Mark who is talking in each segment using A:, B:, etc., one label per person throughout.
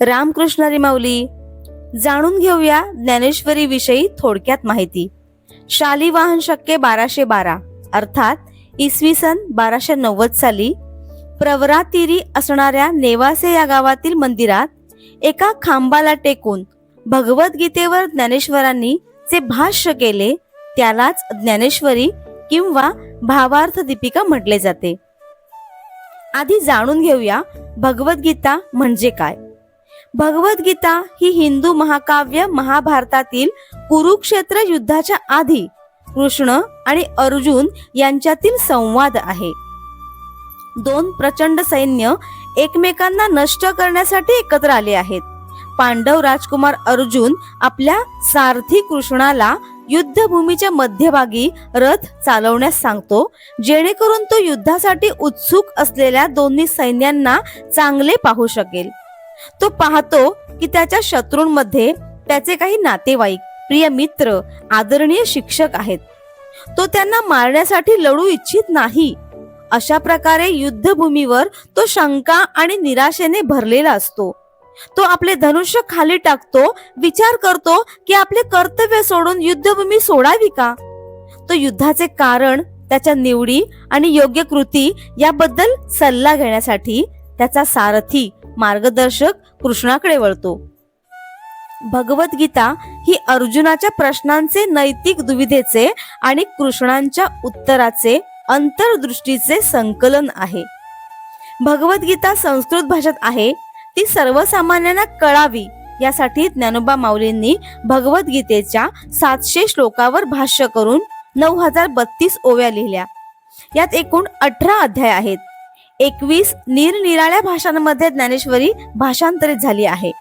A: रामकृष्ण माऊली जाणून घेऊया ज्ञानेश्वरी विषयी थोडक्यात माहिती. शालिवाहन शक्य बाराशे बारा अर्थात इसवी सन बाराशे नव्वद साली प्रवरातीरी असणाऱ्या नेवासे या गावातील मंदिरात एका खांबाला टेकून भगवद्गीतेवर ज्ञानेश्वरांनी जे भाष्य केले त्यालाच ज्ञानेश्वरी किंवा भावार्थ दीपिका म्हटले जाते. आधी जाणून घेऊया भगवद्गीता म्हणजे काय? भगवद्गीता ही हिंदू महाकाव्य महाभारतातील कुरुक्षेत्र युद्धाच्या आधी कृष्ण आणि अर्जुन यांच्यातील संवाद आहे. दोन प्रचंड सैन्य एकमेकांना नष्ट करण्यासाठी एकत्र आले आहेत. पांडव राजकुमार अर्जुन आपल्या सारथी कृष्णाला युद्धभूमीच्या मध्यभागी रथ चालवण्यास सांगतो जेणेकरून तो युद्धासाठी उत्सुक असलेल्या दोन्ही सैन्यांना चांगले पाहू शकेल. तो पाहतो की त्याच्या शत्रूंमध्ये त्याचे काही नातेवाईक प्रिय मित्र आदरणीय शिक्षक आहेत. तो त्यांना मारण्यासाठी लढू इच्छित नाही. अशा प्रकारे युद्धभूमीवर तो शंका आणि निराशेने भरलेला असतो. तो आपले धनुष्य खाली टाकतो विचार करतो की आपले कर्तव्य सोडून युद्धभूमी सोडावी का? तो युद्धाचे कारण त्याच्या निवडी आणि योग्य कृती याबद्दल सल्ला घेण्यासाठी त्याचा सारथी मार्गदर्शक कृष्णाकडे वळतो. भगवद्गीता ही अर्जुनाच्या प्रश्नांचे नैतिक दुविधेचे आणि कृष्णांच्या उत्तराचे अंतर्दृष्टीचे संकलन आहे. भगवद्गीता संस्कृत भाषेत आहे. ती सर्वसामान्यांना कळावी यासाठी ज्ञानोबा माऊलींनी भगवद्गीतेच्या सातशे श्लोकावर भाष्य करून नऊ हजार बत्तीस ओव्या लिहिल्या. यात एकूण अठरा अध्याय आहेत. एकवीस निरनिराळ्या भाषांमध्ये ज्ञानेश्वरी भाषांतरित झाली आहे.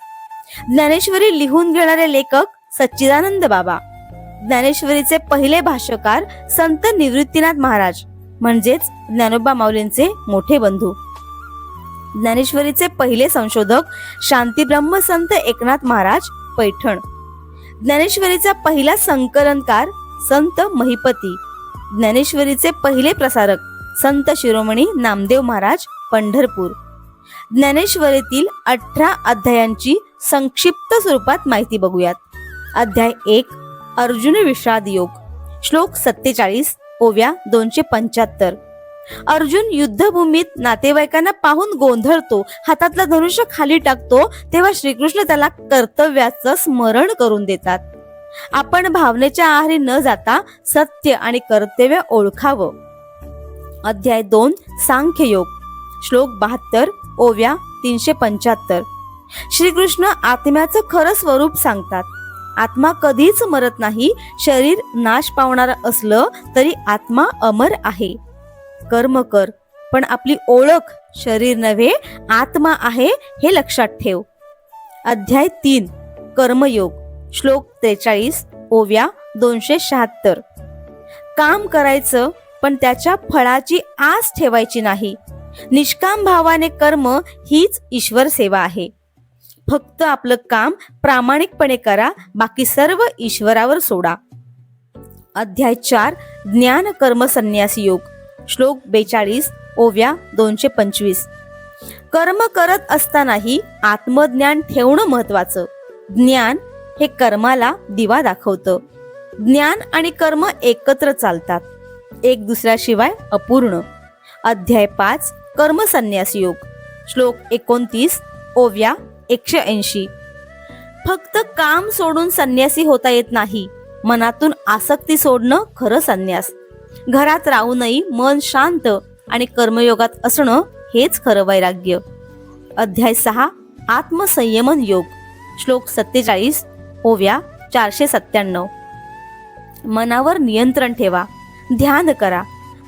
A: ज्ञानेश्वरी लिहून घेणारे लेखक सच्चिदानंद बाबा. ज्ञानेश्वरीचे पहिले भाष्यकार संत निवृत्तीनाथ महाराज म्हणजेच ज्ञानोबा माऊलींचे मोठे बंधू. ज्ञानेश्वरीचे पहिले संशोधक शांती ब्रह्मसंत एकनाथ महाराज पैठण. ज्ञानेश्वरीचा पहिला संकलनकार संत महिपती. ज्ञानेश्वरीचे पहिले प्रसारक संत शिरोमणी नामदेव महाराज पंढरपूर. ज्ञानेश्वरीतील अठरा अध्यायांची संक्षिप्त स्वरूपात माहिती बघूयात. अध्याय एक अर्जुन विषाद योग. श्लोक सत्तेचाळीस ओव्या दोनशे पंच्याहत्तर. अर्जुन युद्धभूमीत नातेवाईकांना पाहून गोंधळतो हातातला धनुष्य खाली टाकतो तेव्हा श्रीकृष्ण त्याला कर्तव्याचं स्मरण करून देतात. आपण भावनेच्या आहारी न जाता सत्य आणि कर्तव्य ओळखावं. अध्याय दोन सांख्य योग श्लोक बहात्तर ओव्या तीनशे पंच्याहत्तर. श्रीकृष्ण आत्म्याचं खरं स्वरूप सांगतात. आत्मा कधीच मरत नाही शरीर नाश पावणार असलं तरी आत्मा अमर आहे. कर्म कर पण आपली ओळख शरीर नव्हे आत्मा आहे हे लक्षात ठेव. अध्याय तीन कर्मयोग. श्लोक त्रेचाळीस ओव्या दोनशे शहात्तर. काम करायचं पण त्याच्या फळाची आस ठेवायची नाही. निष्काम भावाने कर्म हीच ईश्वर सेवा आहे. फक्त आपलं काम प्रामाणिकपणे करा बाकी सर्व ईश्वरावर सोडा. अध्याय चार ज्ञान कर्म संन्यास योग. श्लोक बेचाळीस ओव्या दोनशे पंचवीस. कर्म करत असतानाही आत्मज्ञान ठेवणं महत्वाचं ज्ञान हे कर्माला दिवा दाखवतं. ज्ञान आणि कर्म एकत्र चालतात. एक दुसऱ्याशिवाय अपूर्ण. अध्याय पाच कर्मसन्यास योग. श्लोक एकोणतीस ओव्या एकशे ऐंशी. फक्त काम सोडून संन्यासी होता येत नाही. मनातून आसक्ती सोडणं खरं संन्यास. घरात राहूनही मन शांत आणि कर्मयोगात असणं हेच खरं वैराग्य. अध्याय सहा आत्मसंयमन योग. श्लोक सत्तेचाळीस ओव्या चारशे सत्त्याण्णव. मनावर नियंत्रण ठेवा. ध्यान करा.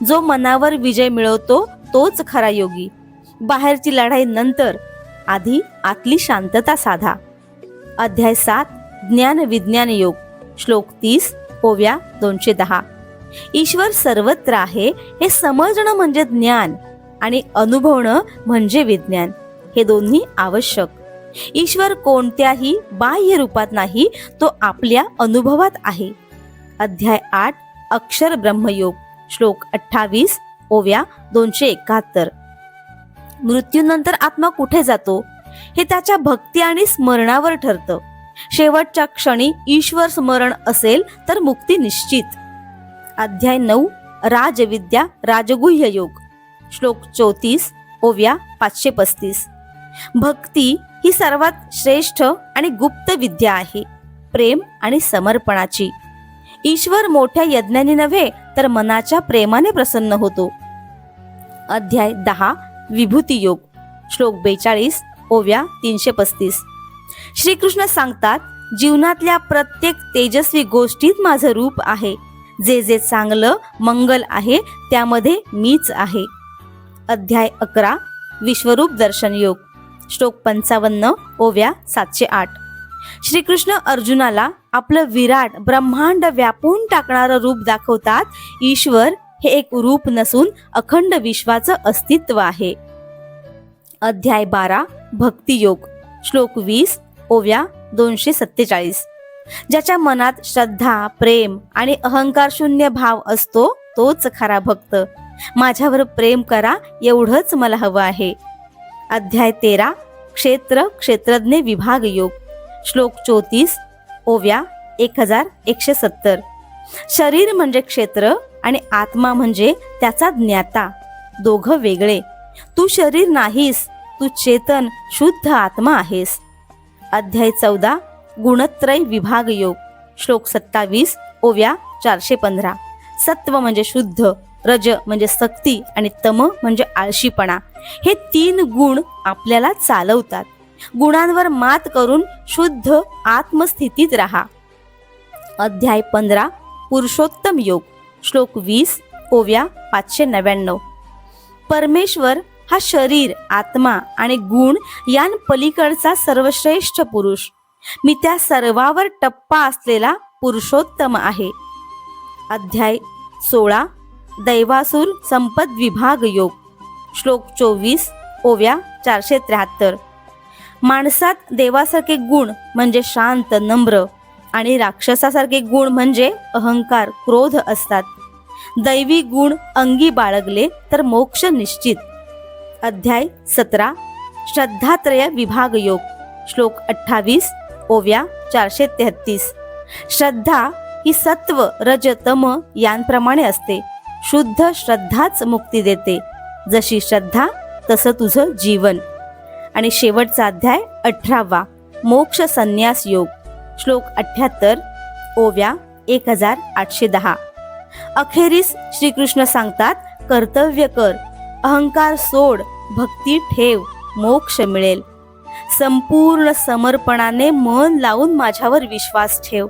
A: जो मनावर विजय मिळवतो तोच खरा योगी. बाहेरची लढाई नंतर आधी आतली शांतता साधा. अध्याय सात ज्ञान विज्ञान योग. श्लोक तीस ओव्या दोनशे दहा. ईश्वर सर्वत्र आहे हे समजणं म्हणजे ज्ञान आणि अनुभवणं म्हणजे विज्ञान. हे दोन्ही आवश्यक. ईश्वर कोणत्याही बाह्य रूपात नाही तो आपल्या अनुभवात आहे. अध्याय आठ अक्षर ब्रह्मयोग श्लोक अठ्ठावीस ओव्या दोनशे एकाहत्तर. मृत्यूनंतर आत्मा कुठे जातो? हे त्याच्या भक्ती आणि स्मरणावर ठरतं. शेवटच्या क्षणी ईश्वर स्मरण असेल तर मुक्ती निश्चित. अध्याय नऊ राजविद्या राजगुह्य योग. श्लोक चौतीस ओव्या पाचशे पस्तीस. भक्ती ही सर्वात श्रेष्ठ आणि गुप्त विद्या आहे. प्रेम आणि समर्पणाची. ईश्वर मोठ्या यज्ञाने नव्हे तर मनाच्या प्रेमाने प्रसन्न होतो. अध्याय दहा विभूती योग श्लोक बेचाळीस ओव्या तीनशे पस्तीस. श्रीकृष्ण सांगतात जीवनातल्या प्रत्येक तेजस्वी गोष्टीत माझं रूप आहे. जे जे चांगलं मंगल आहे त्यामध्ये मीच आहे. अध्याय अकरा विश्वरूप दर्शन योग श्लोक पंचावन्न ओव्या सातशे आठ. श्रीकृष्ण अर्जुनाला आपलं विराट ब्रह्मांड व्यापून टाकणारं रूप दाखवतात. ईश्वर हे एक रूप नसून अखंड विश्वाचं अस्तित्व आहे. अध्याय बारा भक्तियोग श्लोक वीस ओव्या दोनशे सत्तेचाळीस. ज्याच्या मनात श्रद्धा प्रेम आणि अहंकार शून्य भाव असतो तोच खरा भक्त. माझ्यावर प्रेम करा एवढंच मला हवं आहे. अध्याय तेरा क्षेत्र क्षेत्रज्ञ विभाग योग श्लोक चौतीस ओव्या एक हजार एकशे सत्तर. शरीर म्हणजे क्षेत्र आणि आत्मा म्हणजे त्याचा ज्ञाता दोघं वेगळे. तू शरीर नाहीस तू चेतन शुद्ध आत्मा आहेस. अध्याय चौदा गुणत्रय विभाग योग. श्लोक सत्तावीस ओव्या चारशे पंधरा. सत्व म्हणजे शुद्ध रज म्हणजे सक्ती आणि तम म्हणजे आळशीपणा. हे तीन गुण आपल्याला चालवतात. गुणांवर मात करून शुद्ध आत्मस्थितीत राहा. अध्याय पंधरा पुरुषोत्तम योग श्लोक वीस ओव्या पाचशे नव्याण्णव. परमेश्वर हा शरीर आत्मा आणि गुण यांपलीकडचा सर्वश्रेष्ठ पुरुष. मी त्या सर्वावर टप्पा असलेला पुरुषोत्तम आहे. अध्याय सोळा दैवासूर संपद विभाग योग श्लोक चोवीस ओव्या चारशे त्र्याहत्तर. माणसात देवासारखे गुण म्हणजे शांत नम्र आणि राक्षसासारखे गुण म्हणजे अहंकार क्रोध असतात. दैवी गुण अंगी बाळगले तर मोक्ष निश्चित. अध्याय सतरा. श्रद्धात्रय विभाग योग. श्लोक अठ्ठावीस ओव्या चारशे तेहतीस. श्रद्धा ही सत्व रज तम यांप्रमाणे असते. शुद्ध श्रद्धाच मुक्ती देते. जशी श्रद्धा तसं तुझं जीवन. आणि शेवटचा अध्याय अठरावा. मोक्ष संन्यास योग. श्लोक अठ्याहत्तर. ओव्या एक हजार आठशे दहा. अखेरीस श्रीकृष्ण सांगतात कर्तव्य कर. अहंकार सोड. भक्ती ठेव. मोक्ष मिळेल. संपूर्ण समर्पणाने मन लावून माझ्यावर विश्वास ठेव.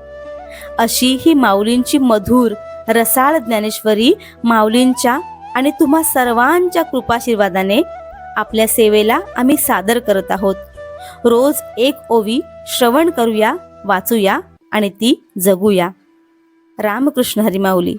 A: अशी ही माऊलींची मधुर रसाळ ज्ञानेश्वरी माऊलींच्या आणि तुम्हा सर्वांच्या कृपाशीर्वादाने आपल्या सेवेला आम्ही सादर करत आहोत. रोज एक ओवी श्रवण करूया वाचूया आणि ती जगूया. रामकृष्ण हरिमाऊली.